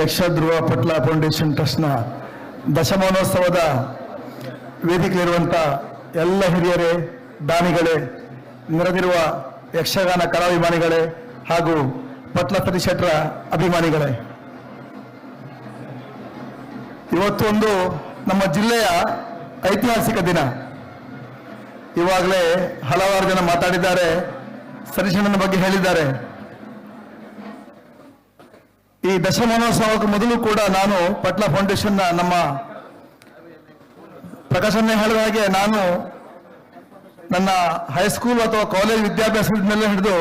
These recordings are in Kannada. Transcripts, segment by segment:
ಯಕ್ಷಧ್ರುವ ಪಟ್ಲ ಫೌಂಡೇಶನ್ ಟ್ರಸ್ಟ್ನ ದಶಮಾನೋತ್ಸವದ ವೇದಿಕೆಯಲ್ಲಿರುವಂಥ ಎಲ್ಲ ಹಿರಿಯರೇ, ದಾನಿಗಳೇ, ನೆರೆದಿರುವ ಯಕ್ಷಗಾನ ಕಲಾಭಿಮಾನಿಗಳೇ ಹಾಗೂ ಪಟ್ಲ ಸತೀಶೆಟ್ರ ಅಭಿಮಾನಿಗಳೇ. ಇವತ್ತೊಂದು ನಮ್ಮ ಜಿಲ್ಲೆಯ ಐತಿಹಾಸಿಕ ದಿನ. ಇವಾಗಲೇ ಹಲವಾರು ಜನ ಮಾತಾಡಿದ್ದಾರೆ ಸತೀಶಣ್ಣನ ಬಗ್ಗೆ ಹೇಳಿದ್ದಾರೆ. ಈ ದಶಮಾನೋತ್ಸವಕ್ಕೆ ಮೊದಲು ಕೂಡ ನಾನು ಪಟ್ಲ ಫೌಂಡೇಶನ್ನ ನಮ್ಮ ಪ್ರಕಾಶನ ಹೇಳಿದ ಹಾಗೆ ನಾನು ನನ್ನ ಹೈಸ್ಕೂಲ್ ಅಥವಾ ಕಾಲೇಜ್ ವಿದ್ಯಾಭ್ಯಾಸದ ಮೇಲೆ ಹಿಡಿದು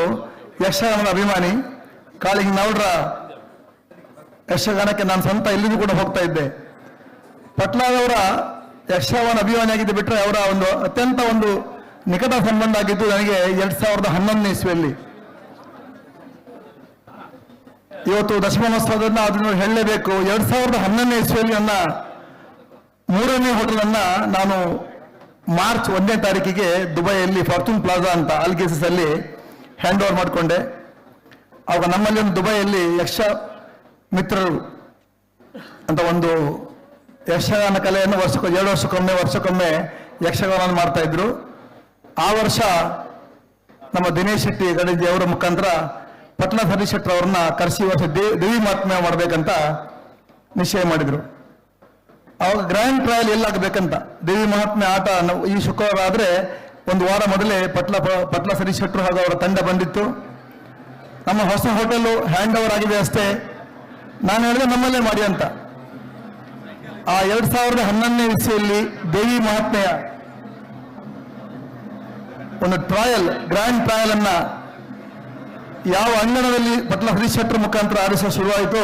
ಯಕ್ಷಗಾನದ ಅಭಿಮಾನಿ ಕಾಳಿಂಗ್ ನೌಡ್ರ ಯಕ್ಷಗಾನಕ್ಕೆ ನಾನು ಸ್ವಂತ ಇಲ್ಲಿಗೂ ಕೂಡ ಹೋಗ್ತಾ ಇದ್ದೆ. ಪಟ್ಲಾದವರ ಯಕ್ಷಗಾನ ಅಭಿಮಾನಿಯಾಗಿದ್ದು ಬಿಟ್ಟರೆ ಅವರ ಒಂದು ಅತ್ಯಂತ ಒಂದು ನಿಕಟ ಸಂಬಂಧ ಆಗಿದ್ದು ನನಗೆ ಎರಡು ಸಾವಿರದ ಹನ್ನೊಂದನೇ ಇಸ್ವಿಯಲ್ಲಿ. ಇವತ್ತು ದಶಮಾನೋತ್ಸವದನ್ನ ಅದನ್ನು ಹೇಳಲೇಬೇಕು. ಎರಡ್ ಸಾವಿರದ ಹನ್ನೊಂದನೇ ಇಸ್ವಿಯಲ್ಲಿ ನನ್ನ ಮೂರನೇ ಹೋಟೆಲ್ ಅನ್ನ ನಾನು ಮಾರ್ಚ್ ಒಂದನೇ ತಾರೀಕಿಗೆ ದುಬೈಯಲ್ಲಿ ಫಾರ್ಚೂನ್ ಪ್ಲಾಜಾ ಅಂತ ಅಲ್ಗೇಸಸ್ ಅಲ್ಲಿ ಹ್ಯಾಂಡ್ ಓವರ್ ಮಾಡಿಕೊಂಡೆ. ಆವಾಗ ನಮ್ಮಲ್ಲಿ ಒಂದು ದುಬೈಯಲ್ಲಿ ಯಕ್ಷ ಮಿತ್ರರು ಅಂತ ಒಂದು ಯಕ್ಷಗಾನ ಕಲೆಯನ್ನು ವರ್ಷಕ್ಕೆ ಎರಡು ವರ್ಷಕ್ಕೊಮ್ಮೆ ವರ್ಷಕ್ಕೊಮ್ಮೆ ಯಕ್ಷಗಾನ ಮಾಡ್ತಾ ಇದ್ರು. ಆ ವರ್ಷ ನಮ್ಮ ದಿನೇಶ್ ಶೆಟ್ಟಿ ಗಣೇಶ್ ಅವರ ಮುಖಾಂತರ ಪಟ್ನ ಹರೀಶ್ ಶೆಟ್ಟಿ ಅವರನ್ನ ಕರೆಸಿ ವರ್ಷ ದೇವಿ ಮಹಾತ್ಮೆ ಮಾಡಬೇಕಂತ ನಿಶ್ಚಯ ಮಾಡಿದ್ರು. ಅವಾಗ ಗ್ರ್ಯಾಂಡ್ ಟ್ರಯಲ್ ಎಲ್ಲಾಗಬೇಕಂತ ದೇವಿ ಮಹಾತ್ಮೆ ಆಟ ಈ ಶುಕ್ರವಾರ ಆದರೆ ಒಂದು ವಾರ ಮೊದಲೇ ಪಟ್ಲ ಪಟ್ಲ ಸರೀಶ್ ಶೆಟ್ಟರು ಹಾಗೂ ಅವರ ತಂಡ ಬಂದಿತ್ತು. ನಮ್ಮ ಹೊಸ ಹೋಟೆಲು ಹ್ಯಾಂಡ್ ಓವರ್ ಆಗಿದೆ ಅಷ್ಟೇ. ನಾನು ಹೇಳಿದೆ ನಮ್ಮಲ್ಲೇ ಮಾಡಿ ಅಂತ. ಆ ಎರಡು ಸಾವಿರದ ಹನ್ನೊಂದನೇ ಇಸ್ವಿಯಲ್ಲಿ ದೇವಿ ಮಹಾತ್ಮೆಯ ಒಂದು ಟ್ರಯಲ್ ಗ್ರ್ಯಾಂಡ್ ಟ್ರಯಲ್ ಅನ್ನ ಯಾವ ಅಂಗಣದಲ್ಲಿ ಪಟ್ಲ ಹರೀಶ್ ಶೆಟ್ಟರ್ ಮುಖಾಂತರ ಆರಿಸಲು ಶುರುವಾಯಿತು,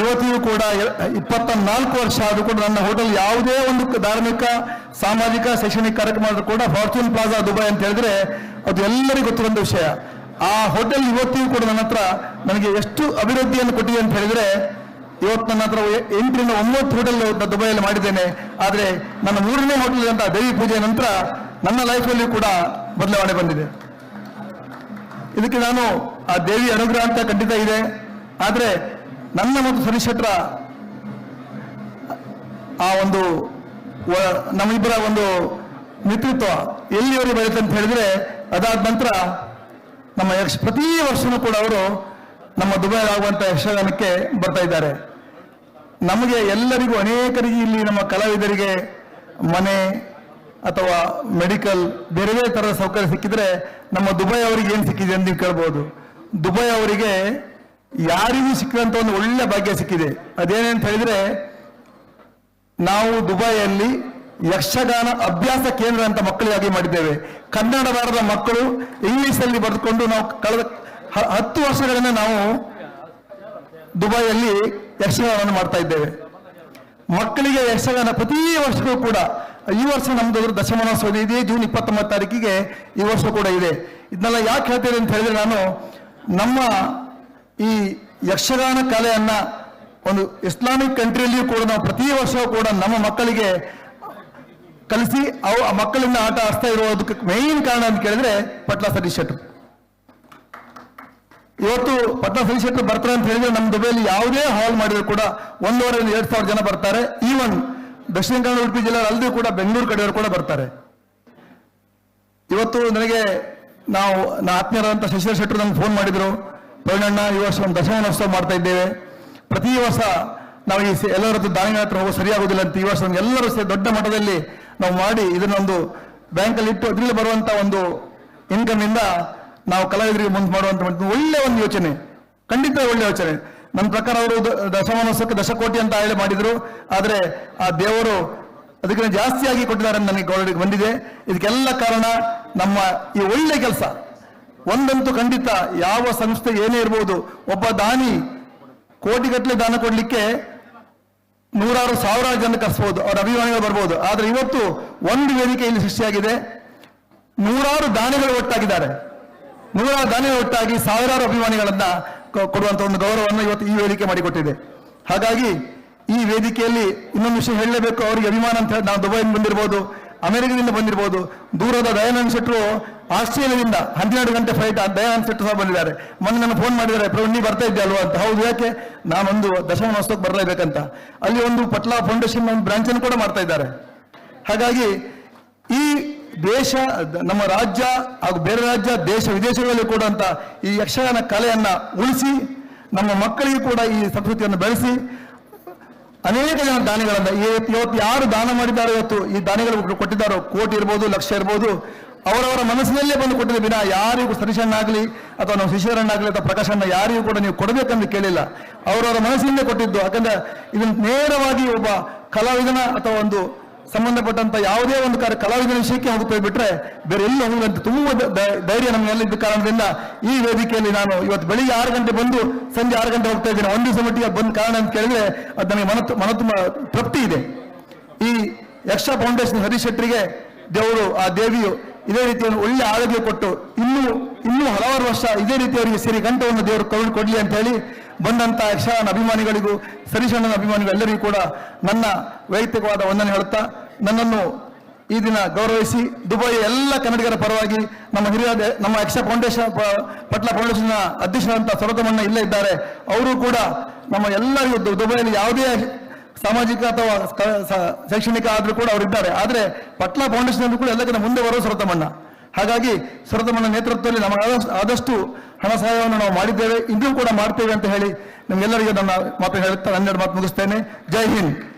ಇವತ್ತಿಗೂ ಕೂಡ ಇಪ್ಪತ್ತ ನಾಲ್ಕು ವರ್ಷ ಆದರೂ ಕೂಡ ನನ್ನ ಹೋಟೆಲ್ ಯಾವುದೇ ಒಂದು ಧಾರ್ಮಿಕ, ಸಾಮಾಜಿಕ, ಶೈಕ್ಷಣಿಕ ಕಾರ್ಯಕ್ರಮ ಆದರೂ ಕೂಡ ಫಾರ್ಚೂನ್ ಪ್ಲಾಜಾ ದುಬೈ ಅಂತ ಹೇಳಿದ್ರೆ ಅದು ಎಲ್ಲರಿಗೂ ಗೊತ್ತಿರುವಂತ ವಿಷಯ. ಆ ಹೋಟೆಲ್ ಇವತ್ತಿಗೂ ಕೂಡ ನನ್ನ ಹತ್ರ ನನಗೆ ಎಷ್ಟು ಅಭಿವೃದ್ಧಿಯನ್ನು ಕೊಟ್ಟಿದೆ ಅಂತ ಹೇಳಿದ್ರೆ, ಇವತ್ತು ನನ್ನ ಹತ್ರ ಎಂಟರಿಂದ ಒಂಬತ್ತು ಹೋಟೆಲ್ ದುಬೈಯಲ್ಲಿ ಮಾಡಿದ್ದೇನೆ. ಆದರೆ ನನ್ನ ಮೂರನೇ ಹೋಟೆಲ್ ಅಂತ ದೇವಿ ಪೂಜೆ ನಂತರ ನನ್ನ ಲೈಫಲ್ಲಿ ಕೂಡ ಬದಲಾವಣೆ ಬಂದಿದೆ. ಇದಕ್ಕೆ ನಾನು ಆ ದೇವಿ ಅನುಗ್ರಹ ಅಂತ ಖಂಡಿತ ಇದೆ. ಆದರೆ ನನ್ನ ಮತ್ತು ಸತೀಶ್ ಶೆಟ್ರ ಆ ಒಂದು ನಮ್ಮಿಬ್ಬರ ಒಂದು ನೇತೃತ್ವ ಎಲ್ಲಿವರೆಗೆ ಬೆಳೆಯುತ್ತೆ ಅಂತ ಹೇಳಿದ್ರೆ, ಅದಾದ ನಂತರ ನಮ್ಮ ಯಕ್ಷ, ಪ್ರತಿ ವರ್ಷವೂ ಕೂಡ ಅವರು ನಮ್ಮ ದುಬೈ ಆಗುವಂತ ಯಕ್ಷಗಾನಕ್ಕೆ ಬರ್ತಾ ಇದ್ದಾರೆ. ನಮಗೆ ಎಲ್ಲರಿಗೂ ಅನೇಕರಿಗೆ ಇಲ್ಲಿ ನಮ್ಮ ಕಲಾವಿದರಿಗೆ ಮನೆ ಅಥವಾ ಮೆಡಿಕಲ್ ಬೇರೆ ಬೇರೆ ಥರದ ಸೌಕರ್ಯ ಸಿಕ್ಕಿದ್ರೆ ನಮ್ಮ ದುಬೈ ಅವರಿಗೆ ಏನು ಸಿಕ್ಕಿದೆ ಅಂತ ನೀವು ಕೇಳ್ಬೋದು. ದುಬೈ ಅವರಿಗೆ ಯಾರಿಗೂ ಸಿಕ್ಕಿದಂಥ ಒಂದು ಒಳ್ಳೆ ಭಾಗ್ಯ ಸಿಕ್ಕಿದೆ. ಅದೇನಂತ ಹೇಳಿದ್ರೆ ನಾವು ದುಬೈಯಲ್ಲಿ ಯಕ್ಷಗಾನ ಅಭ್ಯಾಸ ಕೇಂದ್ರ ಅಂತ ಮಕ್ಕಳಿಗಾಗಿ ಮಾಡಿದ್ದೇವೆ. ಕನ್ನಡ ಬಾರದ ಮಕ್ಕಳು ಇಂಗ್ಲಿಷಲ್ಲಿ ಬರೆದುಕೊಂಡು ನಾವು ಕಳೆದ ಹತ್ತು ವರ್ಷಗಳಿಂದ ನಾವು ದುಬೈಯಲ್ಲಿ ಯಕ್ಷಗಾನವನ್ನು ಮಾಡ್ತಾ ಇದ್ದೇವೆ. ಮಕ್ಕಳಿಗೆ ಯಕ್ಷಗಾನ ಪ್ರತಿ ವರ್ಷವೂ ಕೂಡ ಈ ವರ್ಷ ನಮ್ದು ದಶಮಾನೋತ್ಸವ ಇದೆ, ಜೂನ್ ಇಪ್ಪತ್ತೊಂಬತ್ತು ತಾರೀಕಿಗೆ ಈ ವರ್ಷ ಕೂಡ ಇದೆ. ಇದನ್ನೆಲ್ಲ ಯಾಕೆ ಹೇಳ್ತೇನೆ ಅಂತ ಹೇಳಿದ್ರೆ ನಾನು ನಮ್ಮ ಈ ಯಕ್ಷಗಾನ ಕಲೆಯನ್ನ ಒಂದು ಇಸ್ಲಾಮಿಕ್ ಕಂಟ್ರಿಯಲ್ಲಿಯೂ ಕೂಡ ನಾವು ಪ್ರತಿ ವರ್ಷವೂ ಕೂಡ ನಮ್ಮ ಮಕ್ಕಳಿಗೆ ಕಲಿಸಿ ಅವು ಆ ಮಕ್ಕಳಿಂದ ಆಟ ಆಡ್ತಾ ಇರೋದಕ್ಕೆ ಮೇನ್ ಕಾರಣ ಅಂತ ಕೇಳಿದ್ರೆ ಪಟ್ಲ ಸತೀಶ್ ಇವತ್ತು ಪಟ್ಲ ಸತೀಶ್ ಬರ್ತಾರೆ ಅಂತ ಹೇಳಿದ್ರೆ ನಮ್ಮ ದುಬೈಯಲ್ಲಿ ಯಾವುದೇ ಹಾಲ್ ಮಾಡಿದ್ರು ಕೂಡ ಒಂದೂವರೆ ಎರಡು ಸಾವಿರ ಜನ ಬರ್ತಾರೆ. ಈವನ್ ದಕ್ಷಿಣ ಕನ್ನಡ, ಉಡುಪಿ ಜಿಲ್ಲೆ ಅಲ್ಲದೆ ಕೂಡ ಬೆಂಗಳೂರು ಕಡೆಯವರು ಕೂಡ ಬರ್ತಾರೆ. ಇವತ್ತು ನನಗೆ ನಾವು ನಾ ಆತ್ಮೀಯರಾದಂಥ ಶಶಿಧರ್ ಶೆಟ್ಟರು ನಮ್ಗೆ ಫೋನ್ ಮಾಡಿದರು. ಪ್ರವೀಣಣ್ಣ, ಈ ವರ್ಷ ಒಂದು ದಶಮಾನೋತ್ಸವ ಮಾಡ್ತಾ ಇದ್ದೇವೆ. ಪ್ರತಿ ವರ್ಷ ನಾವು ಈ ಸ- ಎಲ್ಲರ ಹತ್ರ ದಾನಿಗಳ ಹತ್ರ ಹೋಗೋ ಸರಿಯಾಗೋದಿಲ್ಲ ಅಂತ ಈ ವರ್ಷ ನಮ್ಗೆ ಎಲ್ಲರೂ ಸೇರಿ ದೊಡ್ಡ ಮಟ್ಟದಲ್ಲಿ ನಾವು ಮಾಡಿ ಇದನ್ನೊಂದು ಬ್ಯಾಂಕಲ್ಲಿ ಇಟ್ಟು ಅದರಲ್ಲಿ ಬರುವಂಥ ಒಂದು ಇನ್ಕಮ್ ಇಂದ ನಾವು ಕಲಾವಿದರಿಗೆ ಮುಂದೆ ಮಾಡುವಂಥ ಒಳ್ಳೆ ಒಂದು ಯೋಚನೆ. ಖಂಡಿತ ಒಳ್ಳೆ ಯೋಚನೆ. ನನ್ನ ಪ್ರಕಾರ ಅವರು ದಶಮಾನೋತ್ಸವಕ್ಕೆ ದಶಕೋಟಿ ಅಂತ ಹೇಳಿ ಮಾಡಿದ್ರು. ಆದರೆ ಆ ದೇವರು ಅದಕ್ಕಿಂತ ಜಾಸ್ತಿಯಾಗಿ ಕೊಟ್ಟಿದ್ದಾರೆ ಅಂತ ನನಗೆ ಬಂದಿದೆ. ಇದಕ್ಕೆಲ್ಲ ಕಾರಣ ನಮ್ಮ ಈ ಒಳ್ಳೆ ಕೆಲಸ. ಒಂದಂತೂ ಖಂಡಿತ ಯಾವ ಸಂಸ್ಥೆ ಏನೇ ಇರ್ಬೋದು, ಒಬ್ಬ ದಾನಿ ಕೋಟಿಗಟ್ಟಲೆ ದಾನ ಕೊಡ್ಲಿಕ್ಕೆ ನೂರಾರು ಸಾವಿರಾರು ಜನ ಕರೆಸ್ಬೋದು, ಅವರ ಅಭಿಮಾನಿಗಳು ಬರ್ಬೋದು. ಆದ್ರೆ ಇವತ್ತು ಒಂದು ವೇದಿಕೆ ಇಲ್ಲಿ ಸೃಷ್ಟಿಯಾಗಿದೆ. ನೂರಾರು ದಾನಿಗಳು ಒಟ್ಟಾಗಿದ್ದಾರೆ. ನೂರಾರು ದಾನಿಗಳು ಒಟ್ಟಾಗಿ ಸಾವಿರಾರು ಅಭಿಮಾನಿಗಳನ್ನ ಕೊ- ಕೊಡುವಂತ ಒಂದು ಗೌರವವನ್ನು ಇವತ್ತು ಈ ವೇದಿಕೆ ಮಾಡಿಕೊಟ್ಟಿದೆ. ಹಾಗಾಗಿ ಈ ವೇದಿಕೆಯಲ್ಲಿ ಇನ್ನೊಂದು ವಿಷಯ ಹೇಳಲೇಬೇಕು. ಅವರಿಗೆ ಅಭಿಮಾನ ಅಂತ ಹೇಳಿ, ನಾವು ದುಬೈಯಿಂದ ಬಂದಿರ್ಬೋದು, ಅಮೆರಿಕದಿಂದ ಬಂದಿರ್ಬೋದು, ದೂರದ ದಯಾನಂದ್ ಶೆಟ್ಟರು ಆಸ್ಟ್ರೇಲಿಯಾದಿಂದ ಹನ್ನೆರಡು ಗಂಟೆ ಫ್ಲೈಟ್ ದಯಾನಂದ್ ಶೆಟ್ಟರು ಸಹ ಬಂದಿದ್ದಾರೆ. ಮೊನ್ನೆ ನಾನು ಫೋನ್ ಮಾಡಿದ್ದಾರೆ ಪ್ರವೀಣ್ ನೀ ಬರ್ತಾ ಇದ್ದೆ ಅಲ್ವಾ? ಅಂತ. ಹೌದು, ಯಾಕೆ? ನಾನೊಂದು ದಶಮಾನೋತ್ಸವಕ್ಕೆ ಬರಲೇಬೇಕಂತ. ಅಲ್ಲಿ ಒಂದು ಪಟ್ಲಾ ಫೌಂಡೇಶನ್ ಒಂದು ಬ್ರಾಂಚನ್ನು ಕೂಡ ಮಾಡ್ತಾ ಇದ್ದಾರೆ. ಹಾಗಾಗಿ ಈ ದೇಶ, ನಮ್ಮ ರಾಜ್ಯ ಹಾಗೂ ಬೇರೆ ರಾಜ್ಯ, ದೇಶ ವಿದೇಶಗಳಲ್ಲಿ ಕೂಡ ಅಂತ ಈ ಯಕ್ಷಗಾನ ಕಲೆಯನ್ನು ಉಳಿಸಿ, ನಮ್ಮ ಮಕ್ಕಳಿಗೆ ಕೂಡ ಈ ಸಂಸ್ಕೃತಿಯನ್ನು ಬೆಳೆಸಿ, ಅನೇಕ ಜನ ದಾನಿಗಳನ್ನ ಇವತ್ತು ಯಾರು ದಾನ ಮಾಡಿದ್ದಾರೆ ಇವತ್ತು ಈ ದಾನಿಗಳು ಕೊಟ್ಟಿದ್ದಾರೋ, ಕೋಟಿ ಇರ್ಬೋದು, ಲಕ್ಷ ಇರ್ಬೋದು, ಅವರವರ ಮನಸ್ಸಿನಲ್ಲೇ ಬಂದು ಕೊಟ್ಟಿದ್ದ ವಿನ ಯಾರಿಗೂ ಸತೀಶಣ್ಣಾಗಲಿ ಅಥವಾ ನಾವು ಶಿಶಿರಣ್ಣಾಗಲಿ ಅಥವಾ ಪ್ರಕಾಶಣ್ಣ ಯಾರಿಗೂ ಕೂಡ ನೀವು ಕೊಡಬೇಕಂತ ಕೇಳಿಲ್ಲ. ಅವರವರ ಮನಸ್ಸಿನಿಂದ ಕೊಟ್ಟಿದ್ದು. ಯಾಕಂದ್ರೆ ಇದನ್ನು ನೇರವಾಗಿ ಒಬ್ಬ ಕಲಾವಿದನ ಅಥವಾ ಒಂದು ಸಂಬಂಧಪಟ್ಟಂತ ಯಾವುದೇ ಒಂದು ಕಾರ್ಯ ಕಲಾವಿದನ ವಿಷಯಕ್ಕೆ ಹೋಗುತ್ತೇವೆ ಬಿಟ್ರೆ ಬೇರೆ ಎಲ್ಲಿ ಹೋಗುವಂತ ತುಂಬಾ ಧೈರ್ಯ ನಮಗೆಲ್ಲ ಇದ್ದ ಕಾರಣದಿಂದ ಈ ವೇದಿಕೆಯಲ್ಲಿ ನಾನು ಇವತ್ತು ಬೆಳಿಗ್ಗೆ ಆರು ಗಂಟೆ ಬಂದು ಸಂಜೆ ಆರು ಗಂಟೆ ಹೋಗ್ತಾ ಇದ್ದೀನಿ. ಒಂದು ದಿವಸ ಮಟ್ಟಿಗೆ ಬಂದ ಕಾರಣ ಅಂತ ಕೇಳಿದ್ರೆ ಅದು ನನಗೆ ಮನತ್ ಮನತ್ಮ ತೃಪ್ತಿ ಇದೆ. ಈ ಯಕ್ಷ ಫೌಂಡೇಶನ್ ಹರೀಶ್ ಶೆಟ್ಟರಿಗೆ ದೇವರು, ಆ ದೇವಿಯು ಇದೇ ರೀತಿಯ ಒಳ್ಳೆ ಆರೋಗ್ಯ ಕೊಟ್ಟು ಇನ್ನೂ ಇನ್ನೂ ಹಲವಾರು ವರ್ಷ ಇದೇ ರೀತಿ ಅವರಿಗೆ ಸಿರಿ ಗಂಟವನ್ನು ದೇವರು ಕರುಣೆ ಕೊಡ್ಲಿ ಅಂತ ಹೇಳಿ ಬಂದಂತ ಯಕ್ಷಗಾನ ಅಭಿಮಾನಿಗಳಿಗೂ ಸರಿಸಣ್ಣನ ಅಭಿಮಾನಿಗಳು ಎಲ್ಲರಿಗೂ ಕೂಡ ನನ್ನ ವೈಯಕ್ತಿಕವಾದ ವಂದನೆ ಹೇಳುತ್ತಾ ನನ್ನನ್ನು ಈ ದಿನ ಗೌರವಿಸಿ ದುಬೈ ಎಲ್ಲ ಕನ್ನಡಿಗರ ಪರವಾಗಿ ನಮ್ಮ ಹಿರಿಯ ನಮ್ಮ ಯಕ್ಷ ಫೌಂಡೇಶನ್ ಪಟ್ಲ ಫೌಂಡೇಶನ್ನ ಅಧ್ಯಕ್ಷರಂತ ಸೊರತಮಣ್ಣ ಇಲ್ಲೇ ಇದ್ದಾರೆ. ಅವರು ಕೂಡ ನಮ್ಮ ಎಲ್ಲರಿಗೂ ದುಬೈಯಲ್ಲಿ ಯಾವುದೇ ಸಾಮಾಜಿಕ ಅಥವಾ ಶೈಕ್ಷಣಿಕ ಆದರೂ ಕೂಡ ಅವರಿದ್ದಾರೆ ಆದರೆ ಪಟ್ಲ ಫೌಂಡೇಶನ್ ಕೂಡ ಎಲ್ಲಕ್ಕಿಂತ ಮುಂದೆ ಬರುವ ಸೊರತಮಣ್ಣ ಹಾಗಾಗಿ ಸೊರತಮಣ್ಣ ನೇತೃತ್ವದಲ್ಲಿ ನಮಗೆ ಆದಷ್ಟು- ಆದಷ್ಟು ಹಣ ಸಹಾಯವನ್ನು ನಾವು ಮಾಡಿದ್ದೇವೆ. ಇಂದಿಗೂ ಕೂಡ ಮಾಡ್ತೇವೆ ಅಂತ ಹೇಳಿ ನಿಮಗೆಲ್ಲರಿಗೂ ನನ್ನ ಮಾತು ಹೇಳುತ್ತಾ ಹನ್ನೆರಡು ಮಾತು ಮುಗಿಸ್ತೇನೆ. ಜೈ ಹಿಂದ್.